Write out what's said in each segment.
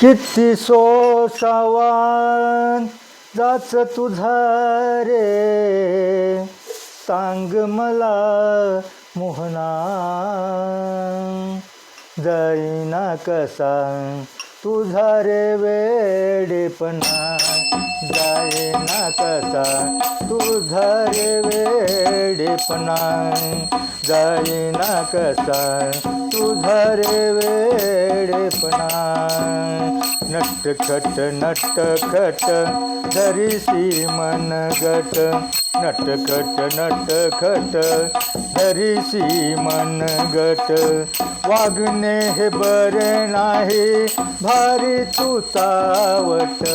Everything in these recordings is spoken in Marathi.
किती सोसावान जाच तुझा रे? सांग मला मोहना. जाईना कसा तुझा रे वेडेपणा जाईना कसा. तुझा रे वेडेपणा जाईना कसा. तुझा रे वेडेपणा नटखट नटखट धरिसी मन गट. नटखट नटखट धरिसी मन गट. वागणे हे बरे नाही. भारी तू चावट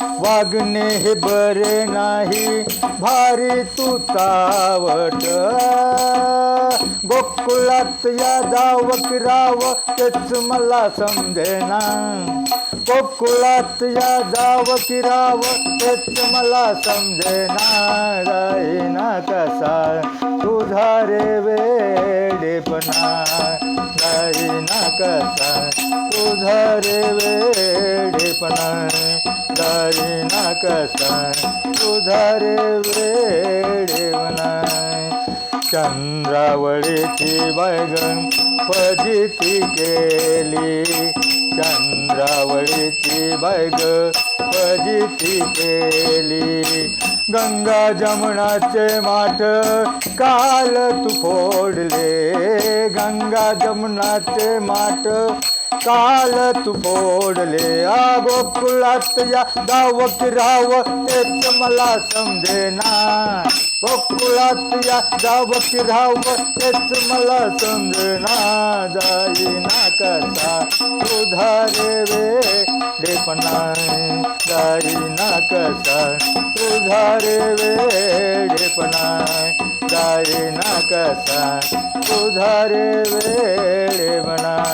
वागणे हे बरे नाही. भारी तू चावट गोकुळात या जाव किराव तेच मला समजेना. गोकुळात या जाव किराव तेच मला समजेना. जाईना कसा? तुझा रे वेडेपणा. कसा तुझा रे वेडेपणा जाईना कसा तुझा रे वेडेपणा चंद्रावळीची बैगण फजिती केली. चंद्रावळीची बैग फजिती केली? गंगा जमुनाचे माठ काल तू फोडले. गंगा जमुनाचे माठ काल तू फोडले आ गोकुळात या गाव किराव तेच मला समजेना. गोकुळात या गाव किराव तेच मला समजेना. जाईना कसा तुझा वे वेडेपणा जाईना कसा तुझा वे वेडेपणा जाईना कसा तुझा रे वेडेपणा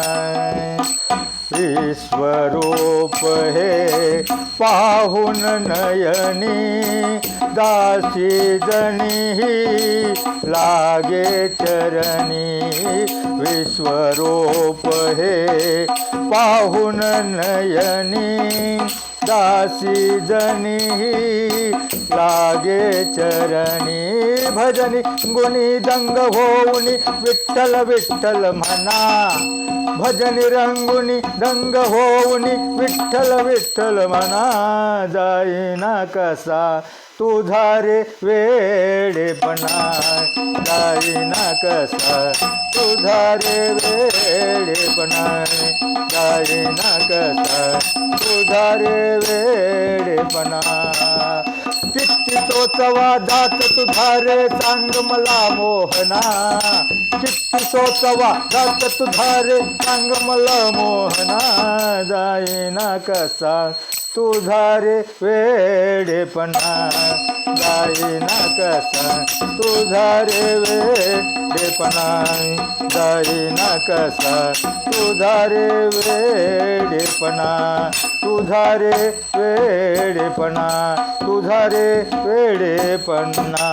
स्वरूप हे पाहून नयनी दासी जणी लागे चरणी. विश्वरूप हे पाहून नयनी दासी जनी लागे चरणी भजनी गुणी दंग होऊनी विठ्ठल विठ्ठल म्हणा. भजनी रंगुनी दंग होऊनी विठ्ठल विठ्ठल म्हणा. जाईना कसा तुझा रे वेडेपणा जाईना कसा? तुझा रे वेडेपणा जाईना कसा? तुझा रे वेडेपणा चित्ती तोचवा दात तुझा रे सांग मला मोहना. चित्ती तोचवा दात तुझा रे सांग मला मोहना. जाईना कसा? तुझा रे वेडेपणा जाईना कसा? तुझा रे वेडेपणा जाईना कसा? तुझा रे वेडेपणा तुझा रे वेडेपणा तुझा रे वेडेपणा